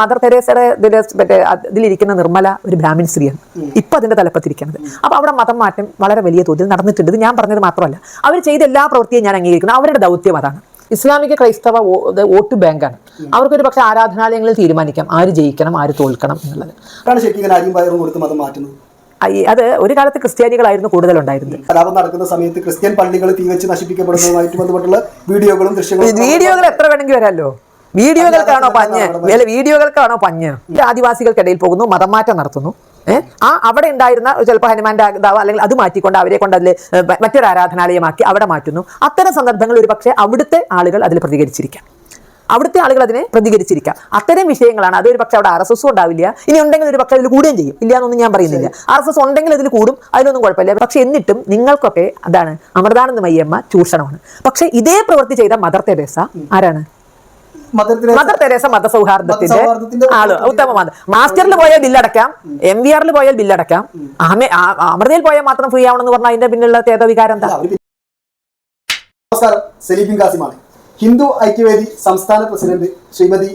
Mother തെരേസയുടെ ഇതിൽ മറ്റേ ഇതിലിരിക്കുന്ന നിർമ്മല ഒരു ബ്രാഹ്മിൻ സ്ത്രീയാണ്. ഇപ്പൊ അതിന്റെ തലപ്പത്തിരിക്കുന്നത്. അപ്പോൾ അവിടെ മതം മാറ്റം വളരെ വലിയ തോതിൽ നടന്നിട്ടുണ്ട്. ഇത് ഞാൻ പറഞ്ഞത് മാത്രമല്ല അവർ ചെയ്ത എല്ലാ പ്രവൃത്തിയും ഞാൻ അംഗീകരിക്കുന്നു. അവരുടെ ദൗത്യം അതാണ്. ഇസ്ലാമിക ക്രൈസ്തവ വോട്ട് ബാങ്കാണ്. അവർക്കൊരു പക്ഷേ ആരാധനാലയങ്ങളിൽ തീരുമാനിക്കാം. ആര് ജയിക്കണം ആര് തോൽക്കണം എന്നുള്ളത്. അത് ഒരു കാലത്ത് ക്രിസ്ത്യാനികളായിരുന്നു കൂടുതലുണ്ടായിരുന്നത്. കലാപം നടക്കുന്ന സമയത്ത് ക്രിസ്ത്യൻ പള്ളികൾ തീവച്ച് നശിപ്പിക്കപ്പെടുന്നതുമായിട്ട് ബന്ധപ്പെട്ടുള്ള വീഡിയോകളും ദൃശ്യങ്ങളും വീഡിയോകൾ എത്ര വേണമെങ്കിൽ വരാമല്ലോ? വീഡിയോകൾക്കാണോ പഞ്ഞ്? അല്ലെ വീഡിയോകൾക്കാണോ പഞ്ഞ്? ഈ ആദിവാസികൾക്കിടയിൽ പോകുന്നു മതമാറ്റം നടത്തുന്നു. ഏഹ് ആ അവിടെ ഉണ്ടായിരുന്ന ചിലപ്പോൾ ഹനുമാന്റെ ഇതാവും അല്ലെങ്കിൽ അത് മാറ്റിക്കൊണ്ട് അവരെ കൊണ്ട് അതിൽ മറ്റൊരു ആരാധനാലയമാക്കി അവിടെ മാറ്റുന്നു. അത്തരം സന്ദർഭങ്ങൾ ഒരു പക്ഷേ അവിടുത്തെ ആളുകൾ അതിൽ പ്രതികരിച്ചിരിക്കാം. അവിടുത്തെ ആളുകൾ അതിനെ പ്രതികരിച്ചിരിക്കാം. അത്തരം വിഷയങ്ങളാണ്. അതൊരു പക്ഷേ അവിടെ ആർ എസ് എസും ഉണ്ടാവില്ല. ഇനി ഉണ്ടെങ്കിൽ ഒരു പക്ഷേ അതിൽ കൂടുകയും ചെയ്യും. ഇല്ല എന്നൊന്നും ഞാൻ പറയുന്നില്ല. ആർ എസ് എസ് ഉണ്ടെങ്കിൽ അതിൽ കൂടും അതിനൊന്നും കുഴപ്പമില്ല. പക്ഷെ എന്നിട്ടും നിങ്ങൾക്കൊക്കെ അതാണ് അമൃതാനന്ദ മയ്യമ്മ ചൂഷണമാണ്. പക്ഷേ ഇതേ പ്രവൃത്തി ചെയ്ത മദർ തെരേസ ആരാണ്? Mother Teresa. മതസൗഹാർദ്ദത്തിന്റെ ആൾ ഉത്തമമാണ്. മാസ്റ്ററിൽ പോയാൽ ബില്ലടക്കാം എം വി ആറിൽ പോയാൽ ബില്ലടക്കാം അമൃതയിൽ പോയാൽ മാത്രം ഫ്രീ ആവണമെന്ന് പറഞ്ഞാൽ അതിന്റെ പിന്നിലുള്ള തേതവികാരം എന്താ? അവർ നമസ്കാരം. സലീബിൻ കാസിമാണ് ഹിന്ദു ഐക്യവേദി സംസ്ഥാന പ്രസിഡന്റ് ശ്രീമതി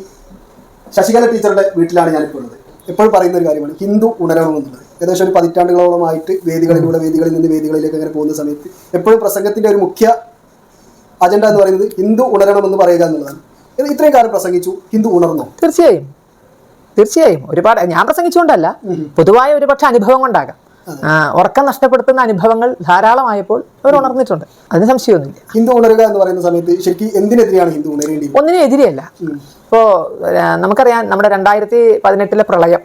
ശശികല ടീച്ചറുടെ വീട്ടിലാണ് ഞാനിപ്പോൾ ഉള്ളത് എപ്പോഴും പറയുന്ന ഒരു കാര്യമാണ് ഹിന്ദു ഉണരണമെന്നുള്ളത് ഏകദേശം ഒരു പതിറ്റാണ്ടുകളോളമായിട്ട് വേദികളിലൂടെ വേദികളിൽ നിന്ന് വേദികളിലേക്ക് അങ്ങനെ പോകുന്ന സമയത്ത് എപ്പോഴും പ്രസംഗത്തിന്റെ ഒരു മുഖ്യ അജണ്ട എന്ന് പറയുന്നത് ഹിന്ദു ഉണരണമെന്ന് പറയുക എന്നുള്ളതാണ്. ഇത് ഇത്രയും കാലം പ്രസംഗിച്ചു ഹിന്ദു ഉണർന്നു. തീർച്ചയായും. തീർച്ചയായും. ഒരുപാട് ഞാൻ പ്രസംഗിച്ചുകൊണ്ടല്ല. പൊതുവായ ഒരുപക്ഷെ അനുഭവം കൊണ്ടാകാം. ഉറക്കം നഷ്ടപ്പെടുത്തുന്ന അനുഭവങ്ങൾ ധാരാളമായപ്പോൾ അവർ ഉണർന്നിട്ടുണ്ട്. അതിന് സംശയമൊന്നുമില്ല. ഹിന്ദു ഉണരുക എന്ന് പറയുന്ന സമയത്ത് ശരിക്കും എന്തിനെതിരെയാണ് ഹിന്ദു ഉണരേണ്ടത് ഒന്നിനെതിരെയല്ല ഇപ്പോ നമുക്കറിയാം നമ്മുടെ രണ്ടായിരത്തി പതിനെട്ടിലെ പ്രളയം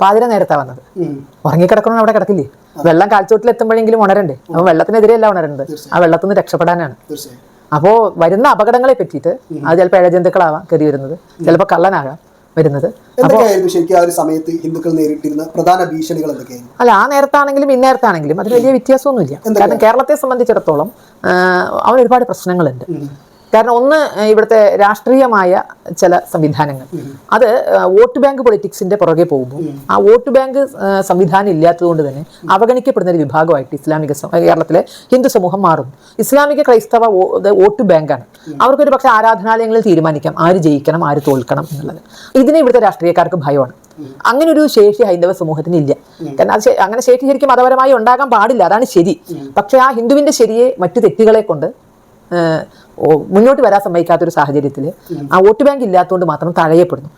പാതിര നേരത്തെ വന്നത്. ഉം. ഉറങ്ങിക്കിടക്കണം അവിടെ കിടക്കില്ലേ? വെള്ളം കാൽച്ചോട്ടിൽ എത്തുമ്പോഴെങ്കിലും ഉണരണ്ടേ അപ്പൊ വെള്ളത്തിനെതിരെയല്ല ഉണരേണ്ടത്. ആ വെള്ളത്തിൽ നിന്ന് രക്ഷപ്പെടാനാണ് അപ്പോൾ വരുന്ന അപകടങ്ങളെ പറ്റിയിട്ട് അത് ചിലപ്പോൾ ഇഴജന്തുക്കളാവാം കയറി വരുന്നത്. ചിലപ്പോൾ കള്ളനാകാം വരുന്നത്. എന്തൊക്കെയായിരുന്നു ശരിക്കും ആ ഒരു സമയത്ത് ഹിന്ദുക്കൾ നേരിട്ടിരുന്ന പ്രധാന ഭീഷണികൾ എന്തൊക്കെയായിരുന്നു? അല്ല ആ നേരത്താണെങ്കിലും ഇന്നേരത്താണെങ്കിലും അതിന് വലിയ വ്യത്യാസമൊന്നുമില്ല. കാരണം കേരളത്തെ സംബന്ധിച്ചിടത്തോളം അവൻ ഒരുപാട് പ്രശ്നങ്ങളുണ്ട്. കാരണം ഒന്ന് ഇവിടുത്തെ രാഷ്ട്രീയമായ ചില സംവിധാനങ്ങൾ. അത് വോട്ട് ബാങ്ക് പൊളിറ്റിക്സിന്റെ പുറകെ പോകുമ്പോൾ ആ വോട്ട് ബാങ്ക് സംവിധാനം ഇല്ലാത്തതുകൊണ്ട് തന്നെ അവഗണിക്കപ്പെടുന്ന ഒരു വിഭാഗമായിട്ട് ഇസ്ലാമിക കേരളത്തിലെ ഹിന്ദു സമൂഹം മാറും. ഇസ്ലാമിക ക്രൈസ്തവ വോട്ട് ബാങ്കാണ്. അവർക്കൊരു പക്ഷേ ആരാധനാലയങ്ങളിൽ തീരുമാനിക്കാം. ആര് ജയിക്കണം ആര് തോൽക്കണം എന്നുള്ളത്. ഇതിനെ ഇവിടുത്തെ രാഷ്ട്രീയക്കാർക്ക് ഭയമാണ്. അങ്ങനെ ഒരു ശേഷി ഹൈന്ദവ സമൂഹത്തിന് ഇല്ല. കാരണം അത് അങ്ങനെ ശേഷി ശരിക്കും മതപരമായി ഉണ്ടാകാൻ പാടില്ല. അതാണ് ശരി. പക്ഷേ ആ ഹിന്ദുവിന്റെ ശരിയെ മറ്റു തെറ്റുകളെ കൊണ്ട് മുന്നോട്ട് വരാൻ സമ്മതിക്കാത്തൊരു സാഹചര്യത്തിൽ ആ വോട്ട് ബാങ്ക് ഇല്ലാത്തതുകൊണ്ട് മാത്രം തഴയപ്പെടുന്നു.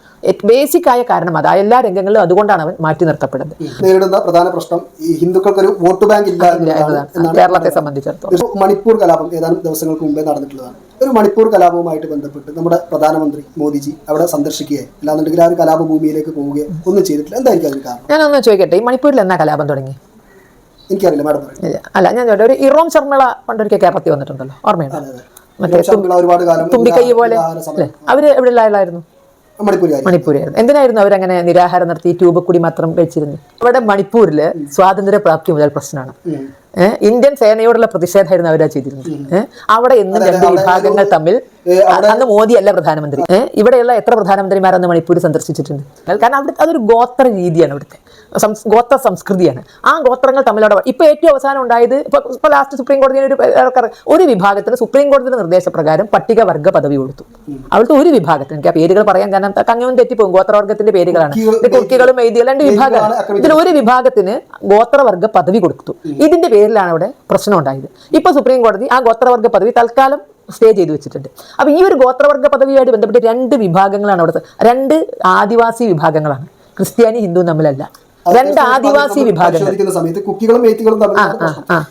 ബേസിക് ആയ കാരണം അതാ എല്ലാ രംഗങ്ങളിലും അതുകൊണ്ടാണ് അവൻ മാറ്റി നിർത്തപ്പെടുന്നത്. നേരിടുന്ന പ്രധാന പ്രശ്നം ഈ ഹിന്ദുക്കൾക്കൊരു വോട്ട് ബാങ്ക് ഇല്ല കേരളത്തെ സംബന്ധിച്ചിടത്തോളം. ഒരു മണിപ്പൂർ കലാപം ഏതാനും ദിവസങ്ങൾക്ക് മുമ്പേ നടന്നിട്ടുള്ളതാണ്. ഒരു മണിപ്പൂർ കലാപവുമായിട്ട് ബന്ധപ്പെട്ട് നമ്മുടെ പ്രധാനമന്ത്രി മോദിജി അവിടെ സന്ദർശിക്കുകയോ അല്ലാന്നുണ്ടെങ്കിൽ ആ ഒരു കലാപ ഭൂമിയിലേക്ക് പോവുകയോ ഒന്നും ചെയ്തിട്ടില്ല. എന്തായിരിക്കും അതിന് കാരണം? ഞാനൊന്ന് ചോദിക്കട്ടെ ഈ മണിപ്പൂരിൽ എന്നാ കലാപം തുടങ്ങി? എനിക്കറിയില്ല മാഡം അല്ല ഞാൻ ഒരു ഇറോം ശർമ്മള പണ്ടൊരിക്കൽ കേരളത്തിൽ വന്നിട്ടുണ്ടല്ലോ ഓർമ്മയുണ്ടോ? മറ്റേ ഒരുപാട് കാലം തുമ്പിക്കൈ പോലെ. അവർ എവിടെ ഉള്ള മണിപ്പൂരുകാരി മണിപ്പൂരായിരുന്നു എന്തിനായിരുന്നു അവരങ്ങനെ നിരാഹാരം നടത്തി ട്യൂബ് കൂടി മാത്രം കഴിച്ചിരുന്നു? അവിടെ മണിപ്പൂരിൽ സ്വാതന്ത്ര്യ പ്രാപ്തി മുതൽ പ്രശ്നമാണ്. ഇന്ത്യൻ സേനയോടുള്ള പ്രതിഷേധമായിരുന്നു അവരാ ചെയ്തിരുന്നത്. അവിടെ എന്നും രണ്ട് അവിടെ വിഭാഗങ്ങൾ തമ്മിൽ അന്ന് മോദി അല്ല പ്രധാനമന്ത്രി ഇവിടെയുള്ള എത്ര പ്രധാനമന്ത്രിമാർ അന്ന് മണിപ്പൂർ സന്ദർശിച്ചിട്ടുണ്ട്? കാരണം അവിടെ അതൊരു ഗോത്ര രീതിയാണ് അവിടുത്തെ. ഗോത്ര സംസ്കൃതിയാണ്. ആ ഗോത്രങ്ങൾ തമ്മിലവിടെ ഇപ്പൊ ഏറ്റവും അവസാനം ഉണ്ടായത് ഇപ്പൊ ഇപ്പൊ ലാസ്റ്റ് സുപ്രീം കോടതിയിൽ ഒരു ഒരു വിഭാഗത്തിന് സുപ്രീം കോടതിയുടെ നിർദ്ദേശപ്രകാരം പട്ടികവർഗ പദവി കൊടുത്തു. അവിടുത്തെ ഒരു വിഭാഗത്തിന് എനിക്ക് ആ പേരുകൾ പറയാൻ കാരണം കങ്ങവും തെറ്റിപ്പോകും ഗോത്രവർഗത്തിന്റെ പേരുകളാണ്. കുർക്കികളും എഴുതിയ രണ്ട് വിഭാഗം ഇതിൽ ഒരു വിഭാഗത്തിന് ഗോത്രവർഗ പദവി കൊടുത്തു. ഇതിന്റെ പേരിലാണ് അവിടെ പ്രശ്നം ഉണ്ടായത്. ഇപ്പൊ സുപ്രീം കോടതി ആ ഗോത്രവർഗ പദവി തൽക്കാലം സ്റ്റേ ചെയ്തു വെച്ചിട്ടുണ്ട്. അപ്പൊ ഈ ഒരു ഗോത്രവർഗ പദവിയുമായിട്ട് ബന്ധപ്പെട്ട് രണ്ട് വിഭാഗങ്ങളാണ് അവിടുത്തെ രണ്ട് ആദിവാസി വിഭാഗങ്ങളാണ്. ക്രിസ്ത്യാനി ഹിന്ദു തമ്മിലല്ല. രണ്ട് ആദിവാസി വിഭാഗങ്ങൾ. സമയത്ത് കുക്കികളും മേത്തികളും തമ്മിൽ.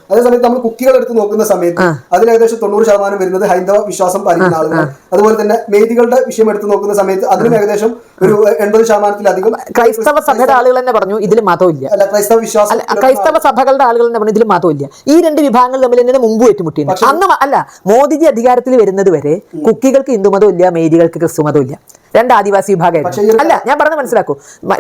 അതേസമയത്ത് നമ്മൾ കുക്കികൾ എടുത്ത് നോക്കുന്ന സമയത്ത് അതിൽ ഏകദേശം തൊണ്ണൂറ് ശതമാനം വരുന്നത് ഹൈന്ദവ വിശ്വാസം പാലിക്കുന്ന ആളുകൾ അതുപോലെ തന്നെ മേതികളുടെ വിഷയം എടുത്ത് നോക്കുന്ന സമയത്ത് അതിനും ഏകദേശം ഒരു എൺപത് ശതമാനത്തിലധികം ക്രൈസ്തവ സഭയുടെ ആളുകൾ തന്നെ പറഞ്ഞു ഇതിൽ മതമില്ല അല്ല ക്രൈസ്തവ വിശ്വാസം ക്രൈസ്തവ സഭകളുടെ ആളുകൾ തന്നെ പറഞ്ഞു ഇതിൽ മതമില്ല ഈ രണ്ട് വിഭാഗങ്ങൾ തമ്മിൽ തന്നെ മുമ്പ് ഏറ്റുമുട്ടി അന്ന് അല്ല മോദിജി അധികാരത്തിൽ വരുന്നത് വരെ കുക്കികൾക്ക് ഹിന്ദുമതം ഇല്ല ക്രിസ്തുമതമില്ല ക്രിസ്തുമതം ഇല്ല രണ്ട് ആദിവാസി വിഭാഗമായിരുന്നു. അല്ല ഞാൻ പറഞ്ഞ മനസ്സിലാക്കൂ.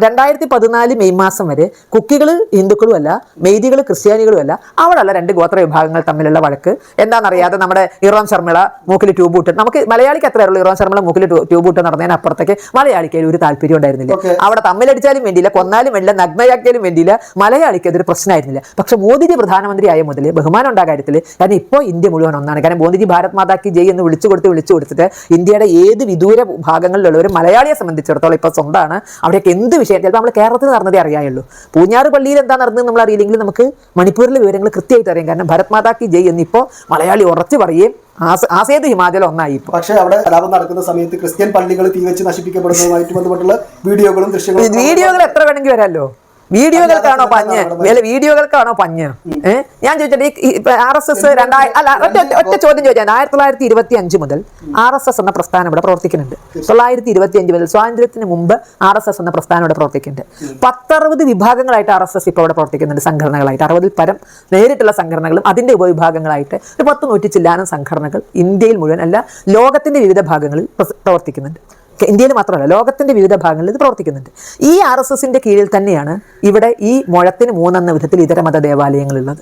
രണ്ടായിരത്തി പതിനാല് മെയ് മാസം വരെ കുക്കികൾ ഹിന്ദുക്കളും അല്ല മെയ്തികൾ ക്രിസ്ത്യാനികളും അല്ല അവിടെയുള്ള രണ്ട് ഗോത്ര വിഭാഗങ്ങൾ തമ്മിലുള്ള വഴക്ക് എന്താണെന്നറിയാതെ നമ്മുടെ ഇറോം ശർമ്മള മൂക്കിൽ ട്യൂബ് ഇട്ട് നമുക്ക് മലയാളിക്ക് അത്രേ ഉള്ളൂ. ഇറോം ശർമ്മള മൂക്കിൽ ട്യൂബ് ഇട്ട് നടന്നതിന് അപ്പുറത്തേക്ക് മലയാളിക്ക് ഒരു താല്പര്യം ഉണ്ടായിരുന്നില്ല. അവിടെ തമ്മിലടിച്ചാലും വേണ്ടിയില്ല കൊന്നാലും വേണ്ടില്ല നഗ്നയാക്കിയാലും വേണ്ടിയില്ല മലയാളിക്ക് അതൊരു പ്രശ്നമായിരുന്നില്ല പക്ഷെ മോദിജി പ്രധാനമന്ത്രി ആയ മുതൽ ബഹുമാനം ഉണ്ടാ കാര്യത്തിൽ കാരണം ഇപ്പോൾ ഇന്ത്യ മുഴുവൻ ഒന്നാണ്. കാരണം മോദിജി ഭാരത് മാതാക്കി ജയ് എന്ന് വിളിച്ചു കൊടുത്ത് വിളിച്ചു കൊടുത്തിട്ട് ഇന്ത്യയുടെ ഏത് വിദൂര ഭാഗങ്ങളിലുള്ള ഒരു മലയാളിയെ സംബന്ധിച്ചിടത്തോളം ഇപ്പോൾ സ്വന്തമാണ് അവിടെയൊക്കെ എന്ത് വിഷയം? ചിലപ്പോൾ നമ്മൾ കേരളത്തിൽ നടന്നതേ അറിയായുള്ളൂ. പൂഞ്ഞാറ് പള്ളിയിൽ എന്താ നടന്നത് നമ്മൾ അറിയില്ലെങ്കിൽ നമുക്ക് മണിപ്പൂരിലെ വിവരങ്ങൾ കൃത്യമായിട്ട് അറിയാം. കാരണം ഭരത് മാതാ കി ജയ് എന്നിപ്പോൾ മലയാളി ഉറച്ചു പറയുകയും ആസേത് ഹിമാചലം ഒന്നായി പക്ഷേ അവിടെ കലാപം നടക്കുന്ന സമയത്ത് ക്രിസ്ത്യൻ പള്ളികൾ തീവച്ച് നശിപ്പിക്കപ്പെടുന്നതുമായിട്ട് ബന്ധപ്പെട്ടുള്ള വീഡിയോകളും ദൃശ്യങ്ങളും വീഡിയോകൾ എത്ര വേണമെങ്കിൽ വരാമല്ലോ? വീഡിയോകൾക്കാണോ പഞ്ഞ്? അല്ല വീഡിയോകൾക്കാണോ പഞ്ഞ്? ഏഹ് ഞാൻ ചോദിച്ചിട്ട് ഈ ആർ എസ് എസ് രണ്ടായിരം അല്ല ഒറ്റ ഒറ്റ- ചോദ്യം ചോദിച്ചാൽ ആയിരത്തി തൊള്ളായിരത്തി ഇരുപത്തി അഞ്ച് മുതൽ ആർ എസ് എസ് എന്ന പ്രസ്ഥാനം ഇവിടെ പ്രവർത്തിക്കുന്നുണ്ട്. തൊള്ളായിരത്തി ഇരുപത്തി അഞ്ച് മുതൽ സ്വാതന്ത്ര്യത്തിന് മുമ്പ് ആർ എസ് എസ് എന്ന പ്രസ്ഥാനം ഇവിടെ പ്രവർത്തിക്കുന്നുണ്ട്. പത്തറുപത് വിഭാഗങ്ങളായിട്ട് ആർ എസ് എസ് ഇപ്പോൾ ഇവിടെ പ്രവർത്തിക്കുന്നുണ്ട് സംഘടനകളായിട്ട്. അറുപതിൽ പരം നേരിട്ടുള്ള സംഘടനകളും അതിന്റെ ഉപവിഭാഗങ്ങളായിട്ട് ഒരു പത്ത് നൂറ്റി ചില്ലാനം സംഘടനകൾ ഇന്ത്യയിൽ മുഴുവൻ അല്ല ലോകത്തിന്റെ വിവിധ ഭാഗങ്ങളിൽ പ്രവർത്തിക്കുന്നുണ്ട്. ഇന്ത്യയിൽ മാത്രമല്ല ലോകത്തിന്റെ വിവിധ ഭാഗങ്ങളിൽ ഇത് പ്രവർത്തിക്കുന്നുണ്ട്. ഈ ആർ എസ് എസിന്റെ കീഴിൽ തന്നെയാണ് ഇവിടെ ഈ മുഴത്തിന് മൂന്നെന്ന വിധത്തിൽ ഇതര മത ദേവാലയങ്ങളുള്ളത്.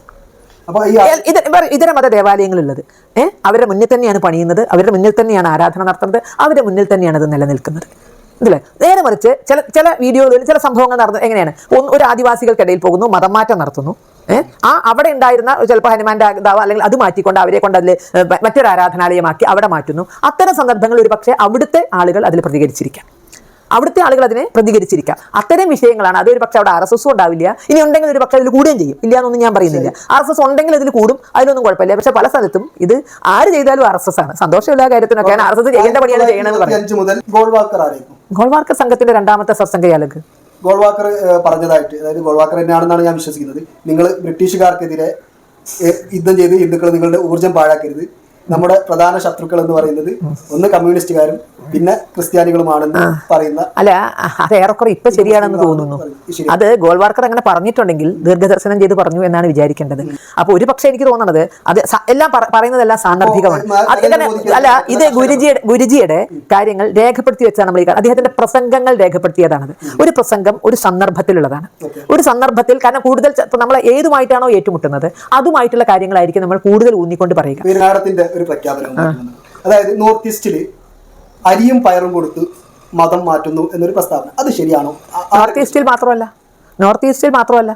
ഇതര മത ദേവാലയങ്ങളുള്ളത്. ഏഹ് അവരുടെ മുന്നിൽ തന്നെയാണ് പണിയുന്നത് അവരുടെ മുന്നിൽ തന്നെയാണ് ആരാധന നടത്തുന്നത് അവരുടെ മുന്നിൽ തന്നെയാണ് ഇത് നിലനിൽക്കുന്നത്. ഇതല്ലേ? നേരെ മറിച്ച് ചില ചില വീഡിയോകളിൽ ചില സംഭവങ്ങൾ നടന്നത് എങ്ങനെയാണ്? ഒരു ആദിവാസികൾക്കിടയിൽ പോകുന്നു മതം മാറ്റം നടത്തുന്നു. ആ അവിടെ ഉണ്ടായിരുന്ന ചിലപ്പോൾ ഹനുമാന്റെ ഇതാവും അല്ലെങ്കിൽ അത് മാറ്റിക്കൊണ്ട് അവരെ കൊണ്ട് അതിൽ മറ്റൊരു ആരാധനാലയമാക്കി അവിടെ മാറ്റുന്നു. അത്തരം സന്ദർഭങ്ങൾ ഒരു പക്ഷേ അവിടുത്തെ ആളുകൾ അതിൽ പ്രതികരിച്ചിരിക്കാം. അവിടുത്തെ ആളുകൾ അതിനെ പ്രതികരിച്ചിരിക്കാം. അത്തരം വിഷയങ്ങളാണ്. അതൊരു പക്ഷേ അവിടെ ആർ എസ് എസും ഉണ്ടാവില്ല. ഇനി ഉണ്ടെങ്കിൽ ഒരു പക്ഷേ അതിൽ കൂടുകയും ചെയ്യും. ഇല്ല എന്നൊന്നും ഞാൻ പറയുന്നില്ല. ആർ എസ് എസ് ഉണ്ടെങ്കിൽ അതിൽ കൂടും. അതിനൊന്നും കുഴപ്പമില്ല. പക്ഷേ പല സ്ഥലത്തും ഇത് ആര് ചെയ്താലും ആർ എസ് എസ് ആണ്. സന്തോഷമില്ല കാര്യത്തിനൊക്കെയാണ്. ആർ എസ് എസ് ചെയ്യേണ്ട പണിയാണ് ചെയ്യണമെന്ന് പറഞ്ഞു ഗോൾവാർക്കർ സംഘത്തിന്റെ രണ്ടാമത്തെ സത്സംഗയാലക് ഗോൾവാക്കർ പറഞ്ഞതായിട്ട്. അതായത് ഗോൾവാക്കർ തന്നെയാണെന്നാണ് ഞാൻ വിശ്വസിക്കുന്നത്. നിങ്ങൾ ബ്രിട്ടീഷുകാർക്കെതിരെ യുദ്ധം ചെയ്ത് ഹിന്ദുക്കൾ നിങ്ങളുടെ ഊർജം പാഴാക്കരുത്. നമ്മുടെ പ്രധാന ശത്രുക്കൾ എന്ന് പറയുന്നത് ഒന്ന് കമ്മ്യൂണിസ്റ്റുകാരും പിന്നെ ക്രിസ്ത്യാനികളുമാണെന്ന് പറയുന്ന അല്ല അത് ഏറെക്കുറെ ഇപ്പൊ ശരിയാണെന്ന് തോന്നുന്നു. അത് ഗോൾവാർക്കർ അങ്ങനെ പറഞ്ഞിട്ടുണ്ടെങ്കിൽ ദീർഘദർശനം ചെയ്ത് പറഞ്ഞു എന്നാണ് വിചാരിക്കേണ്ടത്. അപ്പൊ ഒരു പക്ഷേ എനിക്ക് തോന്നുന്നത് അത് എല്ലാം പറയുന്നതെല്ലാം സാന്ദർഭികമാണ്. അല്ല ഇത് ഗുരുജിയുടെ ഗുരുജിയുടെ കാര്യങ്ങൾ രേഖപ്പെടുത്തി വെച്ചാണ് നമ്മൾ ഈ. അദ്ദേഹത്തിന്റെ പ്രസംഗങ്ങൾ രേഖപ്പെടുത്തിയതാണത്. ഒരു പ്രസംഗം ഒരു സന്ദർഭത്തിലുള്ളതാണ്. ഒരു സന്ദർഭത്തിൽ കാരണം കൂടുതൽ നമ്മളെ നമ്മൾ ഏതുമായിട്ടാണോ ഏറ്റുമുട്ടുന്നത് അതുമായിട്ടുള്ള കാര്യങ്ങളായിരിക്കും നമ്മൾ കൂടുതൽ ഊന്നിക്കൊണ്ട് പറയുക. ഒരു പ്രഖ്യാപനം അതായത് നോർത്ത് ഈസ്റ്റിൽ അരിയും പയറും കൊടുത്ത് മതം മാറ്റുന്നു എന്നൊരു പ്രസ്താവന. അത് ശരിയാണോ? നോർത്ത് ഈസ്റ്റിൽ മാത്രമല്ല. നോർത്ത് ഈസ്റ്റിൽ മാത്രമല്ല.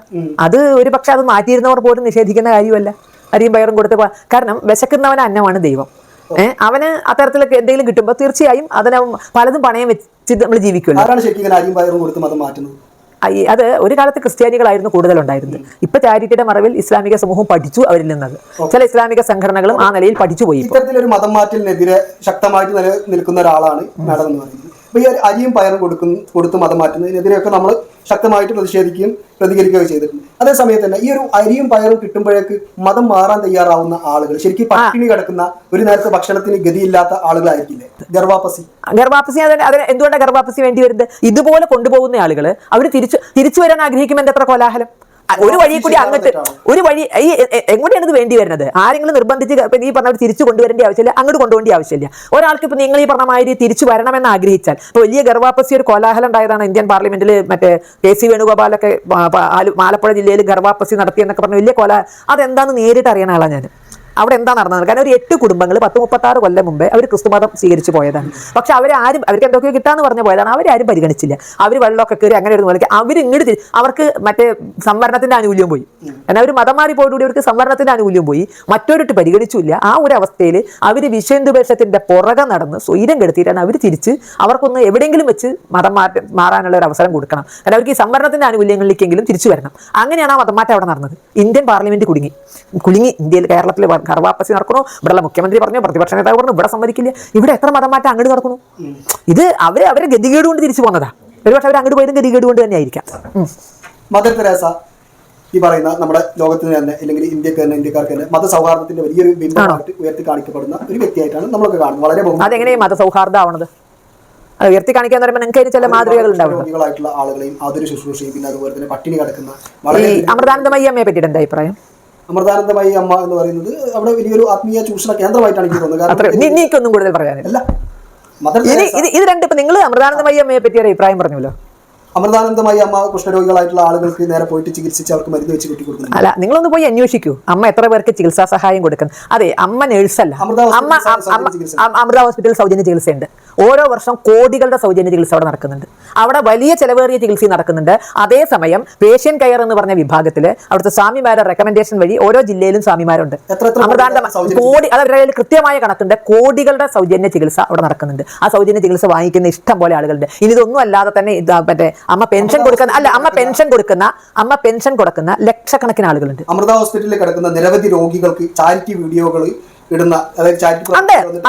അത് ഒരു പക്ഷെ അത് മാറ്റിയിരുന്നവർ പോലും നിഷേധിക്കുന്ന കാര്യമല്ല. അരിയും പയറും കൊടുത്ത് കാരണം വിശക്കുന്നവന് അന്നമാണ് ദൈവം. ഏഹ് അവന് അത്തരത്തിലൊക്കെ എന്തെങ്കിലും കിട്ടുമ്പോൾ തീർച്ചയായും അതിനും പലതും പണയം വെച്ചിട്ട് നമ്മൾ ജീവിക്കുമല്ലോ. അത് ഒരു കാലത്ത് ക്രിസ്ത്യാനികളായിരുന്നു കൂടുതലുണ്ടായിരുന്നത്. ഇപ്പൊ ചാരിറ്റിയുടെ മറവിൽ ഇസ്ലാമിക സമൂഹം പഠിച്ചു അവരിൽ നിന്നത്. ചില ഇസ്ലാമിക സംഘടനകളും ആ നിലയിൽ പഠിച്ചു പോയി ഇത്തരത്തിലൊരു മതം മാറ്റലിനെതിരെ ശക്തമായിട്ട് നിലനിൽക്കുന്ന ഒരാളാണ് മാഡം എന്ന് പറയുന്നത്. അപ്പൊ ഈ അരിയും പയറും കൊടുക്കുന്ന കൊടുത്ത് മതം മാറ്റുന്നതിനെതിരെയൊക്കെ നമ്മൾ ശക്തമായിട്ട് പ്രതിഷേധിക്കുകയും പ്രതികരിക്കുകയും ചെയ്തിട്ടുണ്ട്. അതേസമയത്ത് തന്നെ ഈ ഒരു അരിയും പയറും കിട്ടുമ്പോഴേക്ക് മതം മാറാൻ തയ്യാറാവുന്ന ആളുകൾ ശരിക്കും പട്ടിണി കിടക്കുന്ന ഒരു നേരത്തെ ഭക്ഷണത്തിന് ഗതിയില്ലാത്ത ആളുകളായിരിക്കില്ലേ? ഗർഭാപസി ഗർഭാപസി അതിന് അതിന് എന്തുകൊണ്ടാണ് ഗർഭാപസി വേണ്ടി വരുന്നത്? ഇതുപോലെ കൊണ്ടുപോകുന്ന ആളുകൾ അവർ തിരിച്ചു തിരിച്ചു വരാൻ ആഗ്രഹിക്കുമ്പോൾ എന്താ എത്ര കോലാഹലം? ഒരു വഴി കൂടി അങ്ങോട്ട് ഒരു വഴി ഈ എങ്ങോട്ടാണ് ഇത് വേണ്ടി വരുന്നത്? ആരെങ്കിലും നിർബന്ധിച്ച് ഈ നീ പറഞ്ഞ തിരിച്ചു കൊണ്ടുവരേണ്ട ആവശ്യമില്ല അങ്ങോട്ട് കൊണ്ടുപോകേണ്ട ആവശ്യമില്ല. ഒരാൾക്ക് ഇപ്പൊ നിങ്ങൾ ഈ പറഞ്ഞ മാതിരി തിരിച്ചു വരണമെന്ന് ആഗ്രഹിച്ചാൽ ഇപ്പൊ വലിയ ഗർവാപ്പസി ഒരു കോലാഹലം ഉണ്ടായതാണ് ഇന്ത്യൻ പാർലമെന്റിൽ മറ്റേ കെ സി വേണുഗോപാലൊക്കെ ആലപ്പുഴ ജില്ലയിൽ ഗർവാപ്പസി നടത്തിയെന്നൊക്കെ പറഞ്ഞ വലിയ കോലാഹലം അതെന്താന്ന് നേരിട്ട് അറിയണ ആളാണ് ഞാൻ അവിടെ എന്താ നടന്നത്? കാരണം ഒരു എട്ട് കുടുംബങ്ങൾ പത്ത് മുപ്പത്തി ആറ് കൊല്ലം മുമ്പേ അവർ ക്രിസ്തുമതം സ്വീകരിച്ചു പോയതാണ്. പക്ഷെ അവരെ ആരും അവർക്ക് എന്തൊക്കെയോ കിട്ടാന്ന് പറഞ്ഞു പോയതാണ്. അവരാരും പരിഗണിച്ചില്ല. അവർ വെള്ളമൊക്കെ കയറി അങ്ങനെ ഒരു നിലയ്ക്ക് അവർ ഇങ്ങോട്ട് അവർക്ക് മറ്റേ സംവരണത്തിന്റെ ആനുകൂല്യം പോയി. കാരണം അവർ മതം മാറി മാറിപ്പോയോടുകൂടി അവർക്ക് സംവരണത്തിന്റെ ആനുകൂല്യം പോയി. മറ്റൊരിട്ട് പരിഗണിച്ചില്ല ആ ഒരു അവസ്ഥയിൽ അവർ വിശ്വഹിന്ദുപേക്ഷത്തിന്റെ പുറകെ നടന്ന് സ്വൈരം കെടുത്തിയിട്ടാണ് അവർ തിരിച്ച് അവർക്കൊന്ന് എവിടെയെങ്കിലും വെച്ച് മതം മാറാനുള്ള ഒരു അവസരം കൊടുക്കണം. കാരണം അവർക്ക് ഈ സംവരണത്തിന്റെ ആനുകൂല്യങ്ങളിലേക്കെങ്കിലും തിരിച്ചു വരണം. അങ്ങനെയാണ് ആ മതം മാറ്റം അവിടെ നടന്നത്. ഇന്ത്യൻ പാർലമെന്റ് കുടുങ്ങി. കുടുങ്ങി ഇന്ത്യയിൽ കേരളത്തിൽ ഗർഭാപ്പസി നടക്കണോ ഇവിടെയുള്ള മുഖ്യമന്ത്രി പറഞ്ഞു പ്രതിപക്ഷ നേതാവ് പറഞ്ഞു ഇവിടെ സമ്മതിക്കില്ല. ഇവിടെ എത്ര മതം മാറ്റം അങ്ങോട്ട് നടക്കുന്നു? ഇത് അവരെ അവരെ ഗതികേട് കൊണ്ട് തിരിച്ചു പോകുന്നതാ ഒരുപക്ഷെ അവർ അങ്ങോട്ട് പോയതും ഗതികേട് കൊണ്ട് തന്നെ ആയിരിക്കാം ഉം. മദർ തെരേസ ഈ പറയുന്ന നമ്മുടെ ലോകത്തിന് തന്നെ അല്ലെങ്കിൽ ഇന്ത്യയ്ക്ക് തന്നെ ഇന്ത്യക്കാർക്ക് തന്നെ മതസൗഹാർദ്ദത്തിന്റെ വലിയൊരു ബിംബമായിട്ട് ഉയർത്തി കാണിക്കപ്പെടുന്ന ഒരു വ്യക്തിയായിട്ടാണ് നമ്മളൊക്കെ കാണുന്നത്. വളരെ അതെങ്ങനെ അതെങ്ങനെയാണ് മതസൗഹാർദ്ദം ആവണത് അത് ഉയർത്തി കാണിക്കാന്ന് പറയുമ്പോൾ നിങ്ങൾക്ക് അതിന് ചില മാതൃകകൾ ഉണ്ടാവും രോഗികളായിട്ടുള്ള ആളുകളെയും അതൊരു ശുശ്രൂഷയും പിന്നെ അതുപോലെ തന്നെ പട്ടിണി കിടക്കുന്ന ഈ വളരെ അമൃതാനന്ദമയി അമ്മയെ പറ്റിയിട്ട് എന്താ അഭിപ്രായം? അമൃതാനന്ദമായി അമ്മ എന്ന് പറയുന്നത് അവിടെ വലിയൊരു ആത്മീയ ചൂഷണ കേന്ദ്രമായിട്ടാണ് എനിക്ക് തോന്നുന്നത്. കാരണം കൂടുതൽ പറയാനില്ല. ഇത് രണ്ട് ഇപ്പൊ നിങ്ങൾ അമൃതാനന്ദമയി അമ്മയെ പറ്റി ഒരു അഭിപ്രായം പറഞ്ഞല്ലോ അമൃതാനന്ദമായി അമ്മ കുഷ്ഠരോഗികളായിട്ടുള്ള ആളുകൾക്ക് നേരെ പോയിട്ട് ചികിത്സിച്ച് അവർക്ക് മരുന്ന് വെച്ച് കെട്ടി കൊടുക്കുന്നു. അല്ല നിങ്ങളൊന്ന് പോയി അന്വേഷിക്കൂ. അമ്മ എത്ര പേർക്ക് ചികിത്സാ സഹായം കൊടുക്കുന്നു? അതെ അമ്മ നേഴ്സല്ല. അമൃത അമ്മ ഹോസ്പിറ്റൽ അമ്മ- സൗജന്യ ചികിത്സ. ഉണ്ട് അമൃത ഹോസ്പിറ്റൽ സൗജന്യ ചികിത്സയുണ്ട്. ഓരോ വർഷം കോടികളുടെ സൗജന്യ ചികിത്സ അവിടെ നടക്കുന്നുണ്ട്. അവിടെ വലിയ ചിലവേറിയ ചികിത്സ നടക്കുന്നുണ്ട്. അതേസമയം പേഷ്യൻ കെയർ എന്ന് പറഞ്ഞ വിഭാഗത്തിൽ അവിടുത്തെ സ്വാമിമാരുടെ റെക്കമെൻഡേഷൻ വഴി ഓരോ ജില്ലയിലും സ്വാമിമാരുണ്ട്. അമൃതാനന്ദ കോടി അത് അവരുടെ കയ്യിൽ കൃത്യമായ കണക്കുണ്ട്. കോടികളുടെ സൗജന്യ ചികിത്സ അവിടെ നടക്കുന്നുണ്ട്. ആ സൗജന്യ ചികിത്സ വാങ്ങിക്കുന്ന ഇഷ്ടം പോലെ ആളുകളുണ്ട്. ഇനി ഇതൊന്നും അല്ലാതെ തന്നെ ഇത് മറ്റേ അമ്മ പെൻഷൻ കൊടുക്കുന്ന അല്ല അമ്മ പെൻഷൻ കൊടുക്കുന്ന അമ്മ പെൻഷൻ കൊടുക്കുന്ന ലക്ഷക്കണക്കിന് ആളുകളുണ്ട്. അമൃത ഹോസ്പിറ്റലിൽ കിടക്കുന്ന നിരവധി രോഗികൾക്ക് ചാരിറ്റി വീഡിയോകൾ ഇടുന്ന charity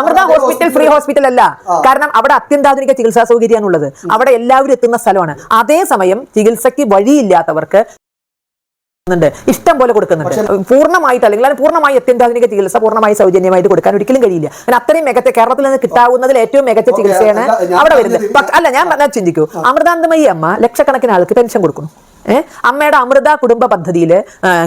Amrita hospital free hospital അല്ല. കാരണം അവിടെ അത്യന്താധുനിക ചികിത്സാ സൗകര്യമാണുള്ളത്. അവിടെ എല്ലാവരും എത്തുന്ന സ്ഥലമാണ്. അതേസമയം ചികിത്സയ്ക്ക് വഴിയില്ലാത്തവർക്ക് ണ്ട്. ഇഷ്ടം പോലെ കൊടുക്കുന്നുണ്ട്. പൂർണമായിട്ട് അല്ലെങ്കിൽ അതിന് പൂർണമായി അത്യന്താധുനിക ചികിത്സ പൂർണമായി സൗജന്യമായിട്ട് കൊടുക്കാൻ ഒരിക്കലും കഴിയില്ല. അങ്ങനെ അത്രയും മികച്ച കേരളത്തിൽ നിന്ന് കിട്ടാവുന്നതിൽ ഏറ്റവും മികച്ച ചികിത്സയാണ് അവിടെ വരുന്നത്. അല്ല ഞാൻ പറഞ്ഞാൽ ചിന്തിക്കൂ. അമൃതാന്തമയി അമ്മ ലക്ഷക്കണക്കിന് ആൾക്ക് പെൻഷൻ കൊടുക്കുന്നു. ഏഹ് അമ്മയുടെ അമൃത കുടുംബ പദ്ധതിയിൽ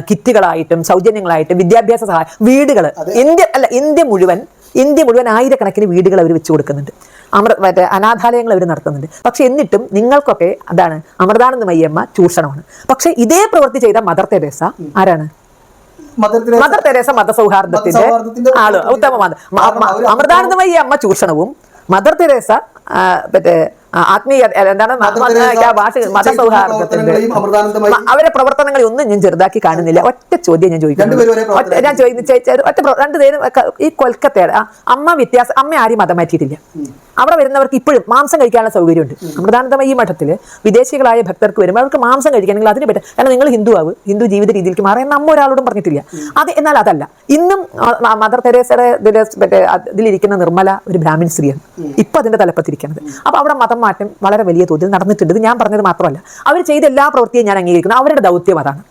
കിറ്റുകളായിട്ടും സൗജന്യങ്ങളായിട്ടും വിദ്യാഭ്യാസ സഹായം വീടുകൾ ഇന്ത്യ അല്ല ഇന്ത്യ മുഴുവൻ ഇന്ത്യ മുഴുവൻ ആയിരക്കണക്കിന് വീടുകൾ അവർ വെച്ചു കൊടുക്കുന്നുണ്ട്. അമൃത മറ്റേ അനാഥാലയങ്ങൾ അവർ നടത്തുന്നുണ്ട്. പക്ഷെ എന്നിട്ടും നിങ്ങൾക്കൊക്കെ അതാണ് അമൃതാനന്ദ മയ്യമ്മ ചൂഷണമാണ്. പക്ഷെ ഇതേ പ്രവൃത്തി ചെയ്ത മദർ തെരേസ ആരാണ്? മദർ തെരേസ മതസൗഹാർദ്ദത്തിന്റെ ആൾ ഉത്തമമാണ് അമൃതാനന്ദമയി അമ്മ ചൂഷണവും മദർ തെരേസ മറ്റേ ആത്മീയ എന്താണ് മതസൗഹാർദ്ദത്തിന്റെ അവരെ പ്രവർത്തനങ്ങളെ ഒന്നും ഞാൻ ചെറുതാക്കി കാണുന്നില്ല. ഒറ്റ ചോദ്യം ഞാൻ ചോദിക്കുന്നു. ഞാൻ ചോദിച്ചു ഒറ്റ പ്ര- രണ്ടുപേരും ഈ കൊൽക്കത്തയുടെ അമ്മ വ്യത്യാസം അമ്മ ആരും മതം മാറ്റിയിട്ടില്ല. അവിടെ വരുന്നവർക്ക് ഇപ്പോഴും മാംസം കഴിക്കാനുള്ള സൗകര്യമുണ്ട്. അമൃതാനന്ദമയി മഠത്തിൽ വിദേശികളായ ഭക്തർക്ക് വരുമ്പോൾ അവർക്ക് മാംസം കഴിക്കണമെങ്കിൽ അതിന് പറ്റും കാരണം നിങ്ങൾ ഹിന്ദു ആവ് ഹിന്ദു ജീവിത രീതിയിലേക്ക് മാറാൻ നമ്മ ഒരാളോടും പറഞ്ഞിട്ടില്ല. അത് എന്നാൽ അതല്ല. ഇന്നും മദർ തെരേസയുടെ ഇതിൽ മറ്റേ അതിലിരിക്കുന്ന നിർമ്മല ഒരു ബ്രാഹ്മിൻ സ്ത്രീയാണ്. ഇപ്പം അതിന്റെ തലപ്പത്തിരിക്കുന്നത്. അപ്പോൾ അവിടെ മതം മാറ്റം വളരെ വലിയ തോതിൽ നടന്നിട്ടുണ്ട്. ഞാൻ പറഞ്ഞത് മാത്രമല്ല. അവർ ചെയ്ത എല്ലാ പ്രവൃത്തിയും ഞാൻ അംഗീകരിക്കുന്നു. അവരുടെ ദൗത്യം അതാണ്.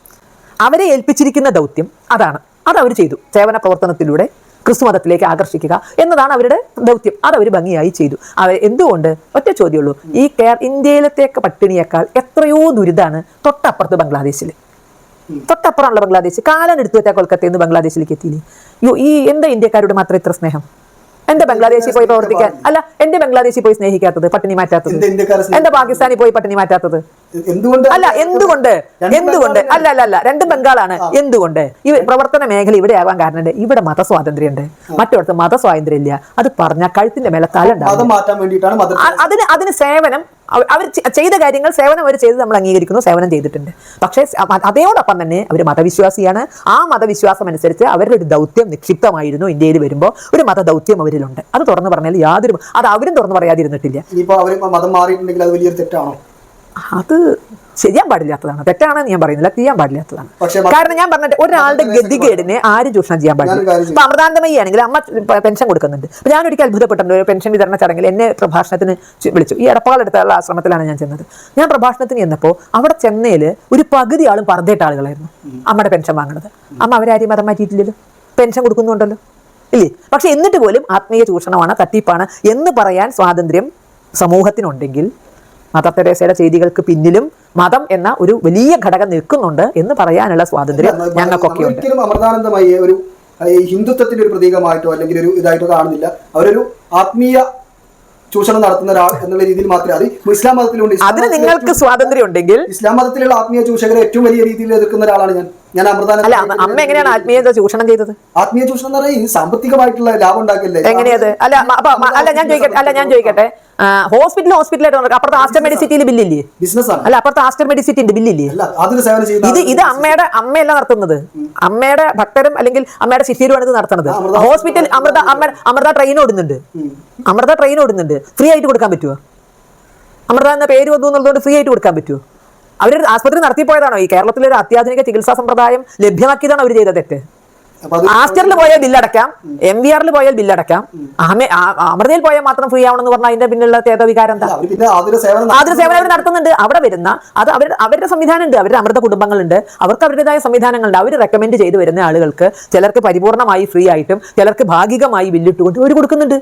അവരെ ഏൽപ്പിച്ചിരിക്കുന്ന ദൗത്യം അതാണ്. അത് അവർ ചെയ്തു. സേവന പ്രവർത്തനത്തിലൂടെ ക്രിസ്തു മതത്തിലേക്ക് ആകർഷിക്കുക എന്നതാണ് അവരുടെ ദൗത്യം. അതവർ ഭംഗിയായി ചെയ്തു. അവർ എന്തുകൊണ്ട്? ഒറ്റ ചോദ്യമുള്ളൂ. ഈ കേർ ഇന്ത്യയിലത്തേക്ക് പട്ടിണിയേക്കാൾ എത്രയോ ദുരിതാണ് തൊട്ടപ്പുറത്ത് ബംഗ്ലാദേശിൽ തൊട്ടപ്പുറമുള്ള ബംഗ്ലാദേശ്. കാലം എടുത്തു വെച്ചാൽ കൊൽക്കത്തയിൽ നിന്ന് ബംഗ്ലാദേശിലേക്ക് എത്തിയില്ലേ? ഈ എന്താ ഇന്ത്യക്കാരോട് മാത്രം ഇത്ര സ്നേഹം? എന്റെ ബംഗ്ലാദേശിൽ പോയി പ്രവർത്തിക്കാൻ. അല്ല എന്റെ ബംഗ്ലാദേശിൽ പോയി സ്നേഹിക്കാത്തത് പട്ടിണി മാറ്റാത്തത്. എന്റെ പാകിസ്ഥാനിൽ പോയി പട്ടിണി മാറ്റാത്തത്. അല്ല എന്തുകൊണ്ട്? എന്തുകൊണ്ട്? അല്ല അല്ല അല്ല രണ്ടും ബംഗാളാണ്. എന്തുകൊണ്ട്? ഈ പ്രവർത്തന മേഖല ഇവിടെ ആവാൻ കാരണം ഇവിടെ മതസ്വാതന്ത്ര്യം ഉണ്ട് മറ്റിടത്ത് മതസ്വാതന്ത്ര്യം ഇല്ല അത് പറഞ്ഞ കഴുത്തിന്റെ മേലെ തല അതിന് അതിന് സേവനം അവർ ചെയ്ത കാര്യങ്ങൾ സേവനം അവർ ചെയ്ത് നമ്മൾ അംഗീകരിക്കുന്നു സേവനം ചെയ്തിട്ടുണ്ട്. പക്ഷേ അതേയോടൊപ്പം തന്നെ അവർ മതവിശ്വാസിയാണ്. ആ മതവിശ്വാസം അനുസരിച്ച് അവരുടെ ഒരു ദൗത്യം നിക്ഷിപ്തമായിരുന്നു ഇന്ത്യയിൽ വരുമ്പോൾ. ഒരു മതദൗത്യം അവരിലുണ്ട്. അത് തുറന്നു പറഞ്ഞാൽ യാതൊരു അത് അവരും തുറന്നു പറയാതിരുന്നിട്ടില്ല. ഇനിയിപ്പോൾ അവർ മതം മാറിയിട്ടുണ്ടെങ്കിൽ അത് വലിയൊരു തെറ്റാണോ? അത് ചെയ്യാൻ പാടില്ലാത്തതാണ്. തെറ്റാണെന്ന് ഞാൻ പറയുന്നില്ല ചെയ്യാൻ പാടില്ലാത്തതാണ്. കാരണം ഞാൻ പറഞ്ഞിട്ട് ഒരാളുടെ ഗതികേടിനെ ആരും ചൂഷണം ചെയ്യാൻ പാടില്ല? ഇപ്പൊ അമൃതാനന്ദമയി ആണെങ്കിൽ അമ്മ പെൻഷൻ കൊടുക്കുന്നുണ്ട്. അപ്പൊ ഞാൻ ഒരിക്കൽ അത്ഭുതപ്പെട്ടിട്ടുണ്ട് ഒരു പെൻഷൻ വിതരണ ചടങ്ങിൽ എന്നെ പ്രഭാഷണത്തിന് വിളിച്ചു. ഈ എടപ്പാളെടുത്തുള്ള ആശ്രമത്തിലാണ് ഞാൻ ചെന്നത്. ഞാൻ പ്രഭാഷണത്തിന് ചെന്നപ്പോൾ അവിടെ ചെന്നൈയിൽ ഒരു പകുതി ആളും പറഞ്ഞിട്ട ആളുകളായിരുന്നു അമ്മയുടെ പെൻഷൻ വാങ്ങണത്. അമ്മ അവരാരെയും മതം മാറ്റിയിട്ടില്ലല്ലോ? പെൻഷൻ കൊടുക്കുന്നുണ്ടല്ലോ? ഇല്ലേ? പക്ഷെ എന്നിട്ട് പോലും ആത്മീയ ചൂഷണമാണ് തട്ടിപ്പാണ് എന്ന് പറയാൻ സ്വാതന്ത്ര്യം സമൂഹത്തിനുണ്ടെങ്കിൽ മദർ തെരേസയുടെ ചെയ്തികൾക്ക് പിന്നിലും മതം എന്ന ഒരു വലിയ ഘടകം നിൽക്കുന്നുണ്ട് എന്ന് പറയാനുള്ള സ്വാതന്ത്ര്യം ഞങ്ങൾക്കൊക്കെ ഉണ്ട് അമൃതാനന്ദമായി ഒരു ഹിന്ദുത്വത്തിന്റെ ഒരു പ്രതീകമായിട്ടോ അല്ലെങ്കിൽ ഒരു ഇതായിട്ടോ കാണുന്നില്ല. അവരൊരു ആത്മീയ ചൂഷണം നടത്തുന്ന ഒരാൾ എന്നുള്ള രീതിയിൽ മാത്രമേ അത് ഇസ്ലാം മതത്തിലുണ്ട്. അതിന് നിങ്ങൾക്ക് സ്വാതന്ത്ര്യം ഉണ്ടെങ്കിൽ ഇസ്ലാം മതത്തിലുള്ള ആത്മീയ ചൂഷകരെ ഏറ്റവും വലിയ രീതിയിൽ എതിർക്കുന്ന ഒരാളാണ് ഞാൻ. ഞാൻ അമൃതാനന്ദ അമ്മ- എങ്ങനെയാണ് ആത്മീയത ചൂഷണം ചെയ്തത്? ആത്മീയ ചൂഷണം എന്ന് പറഞ്ഞാൽ സാമ്പത്തികമായിട്ടുള്ള ലാഭം ഉണ്ടാക്കില്ലേ? എങ്ങനെയത്? അല്ല അല്ല ഞാൻ ചോദിക്കട്ടെ അല്ല ഞാൻ ചോദിക്കട്ടെ. ഹോസ്പിറ്റൽ ഹോസ്പിറ്റലായിട്ട് അപ്പുറത്തെ ആസ്റ്റർ മെഡിസിറ്റിയിൽ ബില്ലില്ലേ? ബിസിനസ് ആണ്. അല്ല അപ്പുറത്ത് ആസ്റ്റർ മെഡിസിറ്റിന്റെ ബില്ലില്ലേ? ഇത് ഇത് അമ്മയുടെ അമ്മയല്ല നടത്തുന്നത്. അമ്മയുടെ ഭക്തരും അല്ലെങ്കിൽ അമ്മയുടെ ശിഷ്യരുമാണ് ഇത് നടത്തുന്നത്. ഹോസ്പിറ്റൽ അമൃത അമ്മ അമൃത ട്രെയിൻ ഓടുന്നുണ്ട്. അമൃത ട്രെയിൻ ഓടുന്നുണ്ട്. ഫ്രീ ആയിട്ട് കൊടുക്കാൻ പറ്റുമോ അമൃത എന്ന പേര് വന്നു എന്നുള്ളതുകൊണ്ട് ഫ്രീ ആയിട്ട് കൊടുക്കാൻ പറ്റുമോ അവർ ആസ്പത്രി നടത്തിപ്പോയതാണോ ഈ കേരളത്തിലെ ഒരു അത്യാധുനിക ചികിത്സാ സമ്പ്രദായം ലഭ്യമാക്കിയതാണ് അവർ ചെയ്ത തെറ്റ്? ആസ്റ്ററിൽ പോയാൽ ബില്ലടക്കാം എം വി ആറിൽ പോയാൽ ബില്ലടക്കാം അമൃതയിൽ പോയാൽ മാത്രം ഫ്രീ ആവണം എന്ന് പറഞ്ഞാൽ അതിന്റെ പിന്നിലുള്ള തേതവികാരം എന്താ? ആതിര സേവനം അവർ നടത്തുന്നുണ്ട്. അവിടെ വരുന്ന അത് അവരുടെ അവരുടെ സംവിധാനം ഉണ്ട് അവരുടെ അമൃത കുടുംബങ്ങളുണ്ട്. അവർക്ക് അവരുടേതായ സംവിധാനങ്ങളുണ്ട്. അവർ റെക്കമെൻഡ് ചെയ്ത് വരുന്ന ആളുകൾക്ക് ചിലർക്ക് പരിപൂർണമായി ഫ്രീ ആയിട്ടും ചിലർക്ക് ഭാഗികമായി ബില്ലിട്ടുകൊണ്ട് അവർ കൊടുക്കുന്നുണ്ട്.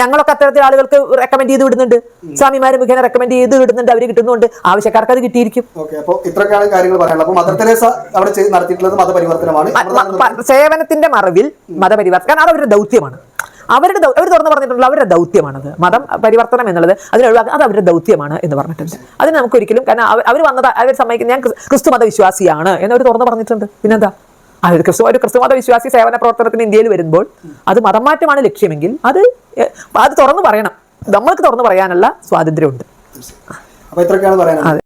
ഞങ്ങളൊക്കെ അത്തരത്തിൽ ആളുകൾക്ക് റെക്കമെൻഡ് ചെയ്ത് വിടുന്നുണ്ട്. സ്വാമിമാര് മുഖേന റെക്കമെൻഡ് ചെയ്ത് വിടുന്നുണ്ട്. അവർ കിട്ടുന്നുണ്ട്. ആവശ്യക്കാർക്ക് അത് കിട്ടിയിരിക്കും. ഇത്രയൊക്കെയാണ് കാര്യങ്ങൾ പറയാനുള്ളത്. സേവനത്തിന്റെ മറവിൽ മതപരിവർത്തനം. കാരണം അവരുടെ ദൗത്യമാണ്. അവരുടെ അവർ തുറന്നു പറഞ്ഞിട്ടുള്ള അവരുടെ ദൗത്യമാണത്. മതം പരിവർത്തനം എന്നുള്ളത് അതിനൊഴിവാക്കുക അത് അവരുടെ ദൗത്യമാണ് എന്ന് പറഞ്ഞിട്ടുണ്ട്. അതിന് നമുക്ക് ഒരിക്കലും കാരണം അവർ അവർ വന്നത് അവർ സമ്മതിക്കുന്നത് ഞാൻ ക്രിസ്തു മതവിശ്വാസിയാണ് എന്നവർ തുറന്നു പറഞ്ഞിട്ടുണ്ട്. പിന്നെന്താ? അവർ ക്രിസ്തു ഒരു ക്രിസ്തുമത വിശ്വാസി സേവന പ്രവർത്തനത്തിന് ഇന്ത്യയിൽ വരുമ്പോൾ അത് മതമാറ്റമാണ് ലക്ഷ്യമെങ്കിൽ അത് അത് തുറന്നു പറയണം. നമ്മൾക്ക് തുറന്നു പറയാനുള്ള സ്വാതന്ത്ര്യമുണ്ട്. അപ്പൊ ഇത്രയൊക്കെയാണ് പറയാനുള്ളത്.